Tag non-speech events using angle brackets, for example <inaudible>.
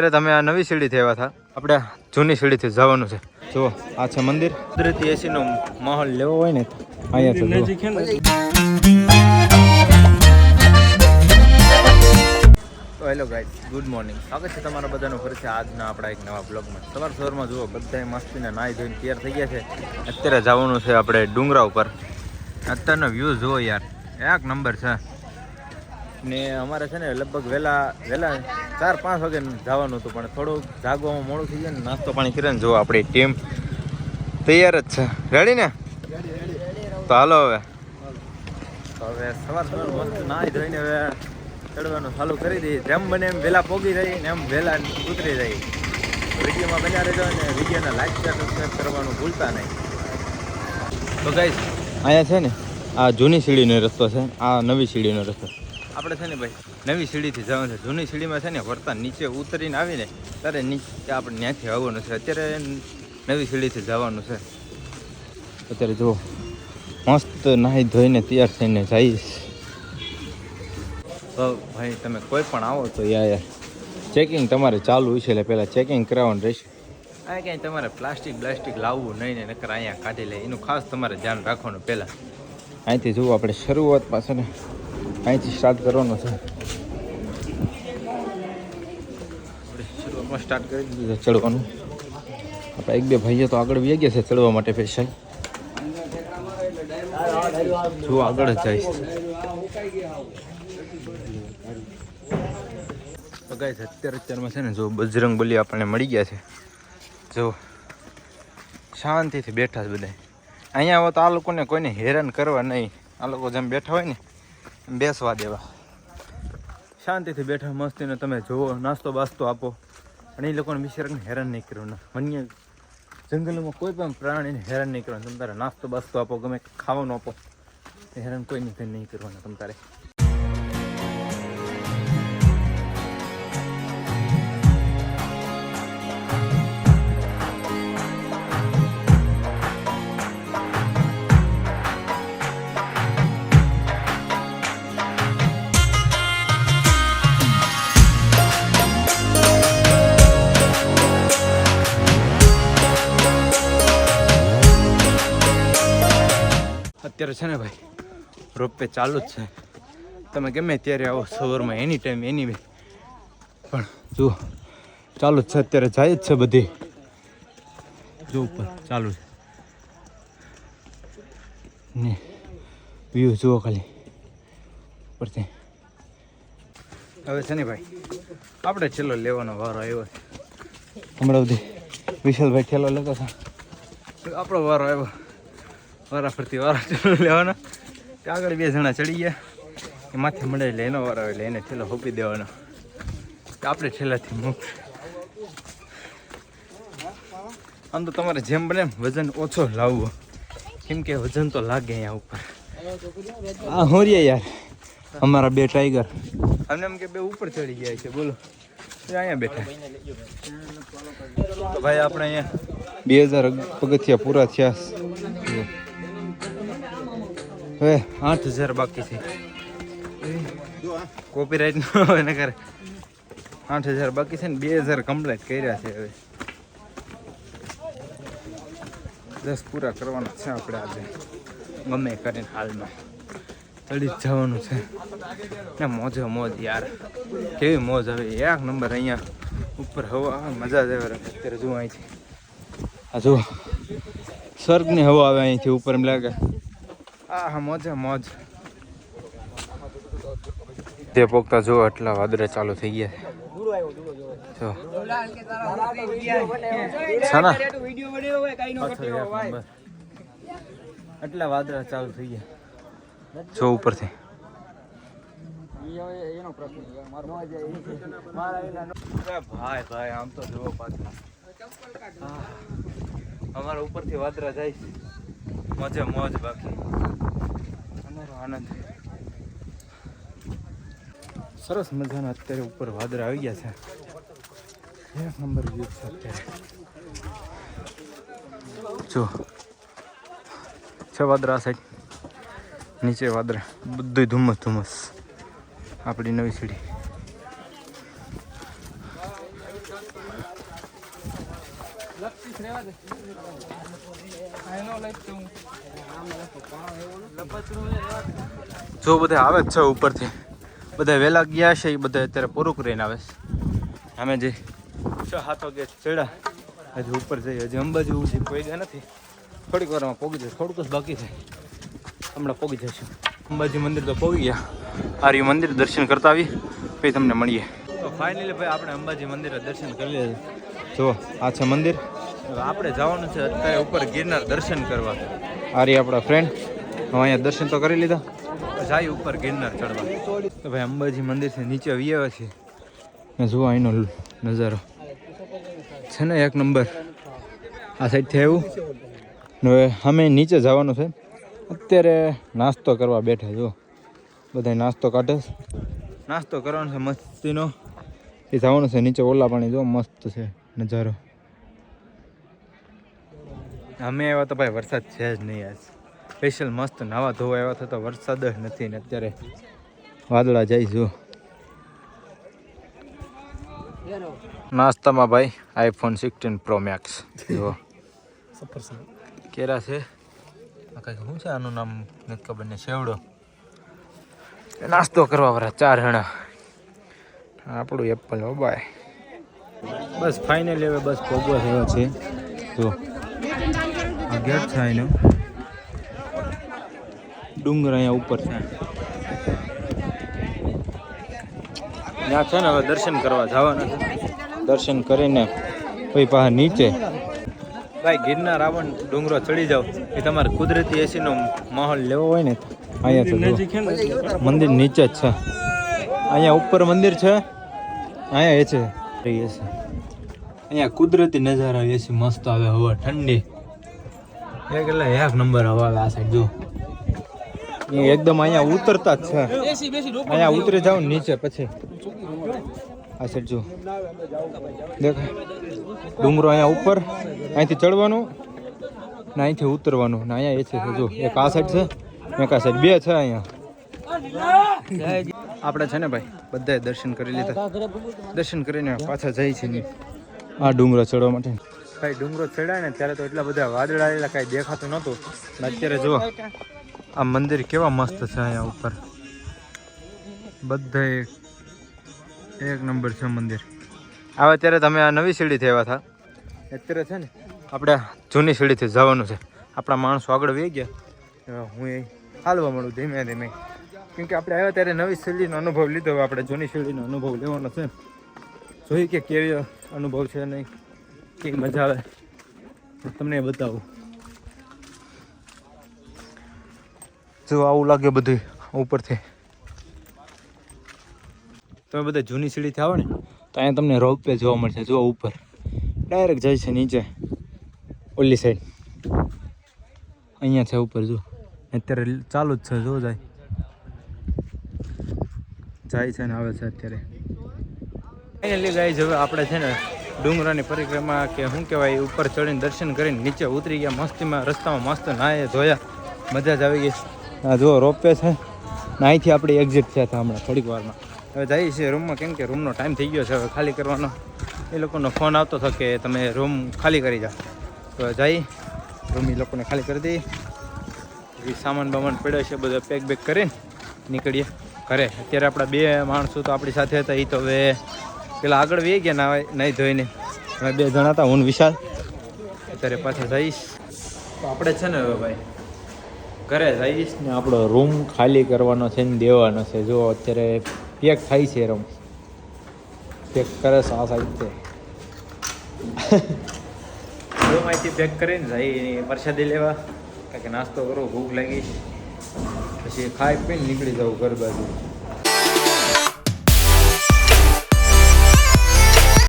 અત્યારે તમે આ નવી સીડીથી આવ્યા હતા. આપણે જૂની સીડીથી જવાનું છે. જુઓ આ છે મંદિર. કુદરતી એસીનો માહોલ લેવો હોય ને અહીંયા તો હેલો ગાઈડ ગુડ મોર્નિંગ સ્વાગત છે તમારા બધાનું છે આજના આપણા એક નવા બ્લોગમાં સવાર સવારમાં જુઓ બધાય મસ્તીને નાહી ધોઈને તૈયાર થઈ ગયા છે. અત્યારે જવાનું છે આપણે ડુંગરા ઉપર. અત્યારનો વ્યૂ જુઓ યાર એક નંબર છે. ને અમારે છે ને લગભગ વહેલા વહેલા ચાર, પાંચ વાગે જવાનું હતું, પણ થોડુંક જાગવામાં મોડું થઈ જાય ને નાસ્તો પાણી કરીને જો આપણી ટીમ તૈયાર જ છે. રેડી ને? તો હાલો હવે. હવે સવાર સવાર મસ્ત નાહી ધોઈને હવે ચડવાનું ચાલુ કરી દઈએ. જેમ બને એમ વહેલા પોગી રહી ને એમ વહેલા ઉતરી જાય વિડીયોમાં બન્યા રહેજો અને વિડીયોને લાઈક શેર સબસ્ક્રાઈબ કરવાનું ભૂલતા નહીં. તો ગાઈસ અહીંયા છે ને આ જૂની સીડીનો રસ્તો છે, આ નવી સીડીનો રસ્તો. આપણે છે ને ભાઈ, નવી સીડીથી જવાનું છે. જૂની સીડીમાં છે ને વરતા નીચે ઉતરીને આવીને ત્યારે નીચે આપણે ત્યાંથી આવવાનું છે. અત્યારે નવી સીડીથી જવાનું છે. અત્યારે જુઓ મસ્ત નાહી ધોઈને તૈયાર થઈને જઈશ. તો ભાઈ, તમે કોઈ પણ આવો તો યાર ચેકિંગ તમારે ચાલુ છે એટલે પહેલાં ચેકિંગ કરાવવાનું રહેશે. આ ક્યાંય તમારે પ્લાસ્ટિક બ્લાસ્ટિક લાવવું નહીં ને નકર અહીંયા કાઢી લે. એનું ખાસ તમારે ધ્યાન રાખવાનું પહેલાં. અહીંથી જુઓ આપણે શરૂઆત પાસે ને અહીંથી સ્ટાર્ટ કરવાનું છે. શરૂઆતમાં સ્ટાર્ટ કરી દીધું છે ચડવાનું. આપણા એક બે ભાઈઓ તો આગળ વ્યા ગયા છે ચડવા માટે સ્પેશિયલ જો આગળ જ જઈશ ગાઈસ અત્યારે અત્યારમાં છે ને જો બજરંગ બલી આપણને મળી ગયા છે. જો શાંતિથી બેઠા છે બધા અહીંયા આવો તો આ લોકોને કોઈને હેરાન કરવા નહીં. આ લોકો જેમ બેઠા હોય ને બેસવા દેવા. શાંતિથી બેઠા, મસ્તીને તમે જુઓ, નાસ્તો બાસ્તો આપો. અને એ લોકોને બિચારાને હેરાન નહીં કરવાનું વન્ય જંગલમાં કોઈ પણ પ્રાણીને હેરાન નહીં કરવાનું. તમે તારે નાસ્તો બાસ્તો આપો, ગમે ખાવાનું આપો. હેરાન કોઈ નહીં નહીં કરવાના તમે તારે. અત્યારે છે ને ભાઈ, રોપવે ચાલુ જ છે. તમે ગમે ત્યારે આવો સવારમાં એની ટાઈમ એની વે પણ જુઓ ચાલુ જ છે, અત્યારે જાય જ છે બધી. જો ઉપર, ચાલુ છે. ને વ્યૂ જુઓ ખાલી, ઉપરથી. હવે છે ને ભાઈ, આપણે છેલ્લો લેવાનો વારો આવ્યો હમણાં સુધી વિશાલભાઈ ઠેલો લેતો હતો. આપણો વારો આવ્યો. વારા ફરતી વારા ઠેલો લેવાનો. આગળ બે જણા ચડી ગયા. માથે મળે એટલે એનો વારો એટલે એને ઠેલો હોપી દેવાનો. આપણે ઠેલાથી મુક્ત. આમ તો તમારે જેમ બને વજન ઓછો લાવવો. કેમ કે વજન તો લાગે અહીંયા ઉપર. આ હોરીએ યાર? અમારા બે ટાઈગર અમને એમ કે બે ઉપર ચડી ગયા છે, બોલો. અહીંયા બેઠા. તો ભાઈ આપણે અહીંયા બે હજાર પગથિયા પૂરા થયા. હવે આઠ હજાર બાકી છે. કોપીરાઇટ ન હોય ને કરે. આઠ હજાર બાકી છે ને બે હજાર કમ્પ્લીટ કર્યા છે હવે. દસ પૂરા કરવાના છે આપણે આજે. ગમે કરીને હાલમાં. ચડી જવાનું છે. ને મોજે મોજ યાર. કેવી મોજ આવે. એક નંબર અહીંયા ઉપર હવા, મજા જ આવે. અત્યારે જુઓ અહીંથી આ જુઓ. સ્વર્ગની હવા આવે અહીંથી ઉપર એમ લાગે. આ હા મોજે મોજ. તે પોકતા જુઓ એટલા વાદળા ચાલુ થઈ ગયા. છે જો. છાના. પાછળ એક નંબર. એટલા વાદળા ચાલુ થઈ ગયા. જો ઉપરથી. અરે ભાઈ ભાઈ આમ તો જુઓ પાછું. આહ, અમારા ઉપરથી વાદળા જાય છે. મોજે મોજ બાકી. અમારો આનંદ. સરસ મજાના અત્યારે ઉપર વાદળા આવી ગયા છે. એક નંબર વ્યૂ છે અત્યારે. જો, છે વાદળા આ સાઈડ નીચે વાદળા. બધું ધુમ્મસ ધુમ્મસ. આપણી નવી સીડી. જો બધા આવે જ છે ઉપરથી. બધા વહેલા ગયા છે એ બધા અત્યારે પૂરું કરીને આવે છે. અમે જે છ સાત વાગે ચડ્યા. હજી ઉપર જઈએ. હજી અંબાજી કોઈ ગયા નથી. થોડીક વારમાં પહોંચી જશે થોડુંક જ બાકી છે. હમણાં પહોંચી જશું અંબાજી મંદિર તો પહોંચી ગયા. આર્ય મંદિર દર્શન કરતા આવી પછી તમને મળીએ. તો ફાઇનલી ભાઈ આપણે અંબાજી મંદિરે દર્શન કરી લીધા. જુઓ આ છે મંદિર. આપણે જવાનું છે અત્યારે ઉપર ગિરનાર દર્શન કરવા. આરી આપણા ફ્રેન્ડ હું અહીંયા દર્શન તો કરી લીધા. જાય ઉપર ગિરનાર ચડવા. તો ભાઈ અંબાજી મંદિરથી નીચે આવી આવ્યા છે જુઓ અહીંનો નજારો. છે ને એક નંબર. આ સાઈડથી આવ્યું. હવે અમે નીચે જવાનું છે. અત્યારે નાસ્તો કરવા બેઠા જુઓ. બધા નાસ્તો કાઢે નાસ્તો કરવાનો છે મસ્તીનો. એ જવાનું છે નીચે ઓલા પાણી જો મસ્ત છે નજારો. અમે આવ્યા તો ભાઈ વરસાદ છે જ નહીં આજ સ્પેશિયલ મસ્ત નાવા ધોવા આવ્યા હતા તો વરસાદ જ નથી ને અત્યારે વાદળા જાય જો. નાસ્તામાં ભાઈ આઈફોન સિક્સટીન પ્રો મેક્સ જુઓ કેરા છે? કંઈક શું છે આનું નામ? નથી ખબર ને સેવડો નાસ્તો કરવા વાળા ચાર જણા. આપણું એપલ હો ભાઈ. બસ ફાઇનલી હવે બસ ભોગવા થયો છે. જો. આ ગેટ છે એનો ડુંગર અહીંયા ઉપર છે. ત્યાં છે ને હવે દર્શન કરવા જવાના છે. દર્શન કરીને પછી પાછા નીચે. ભાઈ ગિરનાર રાવણ ડુંગરો ચડી જાવ એ તમારે કુદરતી એસીનો માહોલ લેવો હોય ને અહીંયા તો મંદિર નીચે જ છે. અહીંયા ઉપર મંદિર છે. અહીંયા એ છે એ છે. અહીંયા કુદરતી નજારા એસી મસ્ત આવે હવા ઠંડી. એક એટલે એક નંબર હવા આ સાઈડ જો. એ એકદમ અહીંયા ઉતરતા જ છે. અહીંયા ઉતરી જાવ નીચે પછી. આ સાઈડ જો. દેખ. ડુંગરો અહીંયા ઉપર. અહીંથી ચડવાનું ને અહીંથી ઉતરવાનું ને અહીંયા એ છે જો. એક આ સાઈડ છે ને એક આ સાઈડ બે છે અહીંયા. આપણે છે ને ભાઈ બધાએ દર્શન કરી લીધા. દર્શન કરીને પાછા જાય છે આ ડુંગરો ચડવા માટે. ભાઈ ડુંગરો ચડાય ને ત્યારે તો એટલા બધા વાદળા આવેલા કાંઈ દેખાતું નહોતું. અત્યારે જુઓ, આ મંદિર કેવા મસ્ત છે અહીંયા ઉપર. બધા એક નંબર છે મંદિર. આવે ત્યારે તમે આ નવી સીડી થયા હતા. અત્યારે છે ને, આપણે જૂની સીડીથી જવાનું છે. આપણા માણસો આગળ વહી ગયા. હું એ હાલવા મળું ધીમે ધીમે. કેમ કે આપણે આવ્યા ત્યારે નવી શૈલીનો અનુભવ લીધો. આપણે જૂની શૈલીનો અનુભવ લેવાનો છે. જોઈએ કે કેવી અનુભવ છે નહીં. કેવી મજા આવે? તમને બતાવું. જો આવું લાગે બધું ઉપરથી. તમે બધા જૂની સીડીથી આવો ને તો અહીંયા તમને રોપવે જોવા મળશે. જો ઉપર. ડાયરેક્ટ જાય છે નીચે. ઓલી સાઈડ અહીંયા છે ઉપર જો અત્યારે ચાલુ જ છે જો જાય. જાય છે ને આવે છે અત્યારે. ફાઇનલી ગાઈઝ હવે આપણે છે ને ડુંગરાની પરિક્રમા કે શું કહેવાય ઉપર ચડીને દર્શન કરીને નીચે ઉતરી ગયા. મસ્તીમાં રસ્તામાં મસ્ત નાહે જોયા મજા જ આવી ગઈ. આ જુઓ, રોપવે છે. અહીંથી આપણી એક્ઝિટ થયા હતા હમણાં થોડીક વારમાં. હવે જઈએ છીએ રૂમમાં કેમ કે રૂમનો ટાઈમ થઈ ગયો છે હવે ખાલી કરવાનો. એ લોકોનો ફોન આવતો હતો કે તમે રૂમ ખાલી કરી જાઓ. તો જઈ રૂમ એ લોકોને ખાલી કરી દઈએ. સામાન બામાન પડ્યો છે, બધો પેક બેક કરીને નીકળીએ ઘરે. અત્યારે આપણા બે માણસો તો આપણી સાથે હતા એ તો હવે પેલા આગળ વે ગયા ના નહીં ધોઈને. અમે બે જણા હતા, હું વિશાલ. અત્યારે પાછા જઈશ. તો આપણે છે ને હવે ભાઈ, ઘરે જઈશ ને આપણો રૂમ ખાલી કરવાનો છે ને દેવાનો છે. જો અત્યારે પેક થાય છે રૂમ. પેક કરે છે આ સાઈડથી <laughs> રૂમ અહીંથી પેક કરીને જઈ પ્રસાદી લેવા. કાંઈક નાસ્તો કરવો ભૂખ લાગી. પછી ખાઈ પીને નીકળી જવું ઘર બાજુ.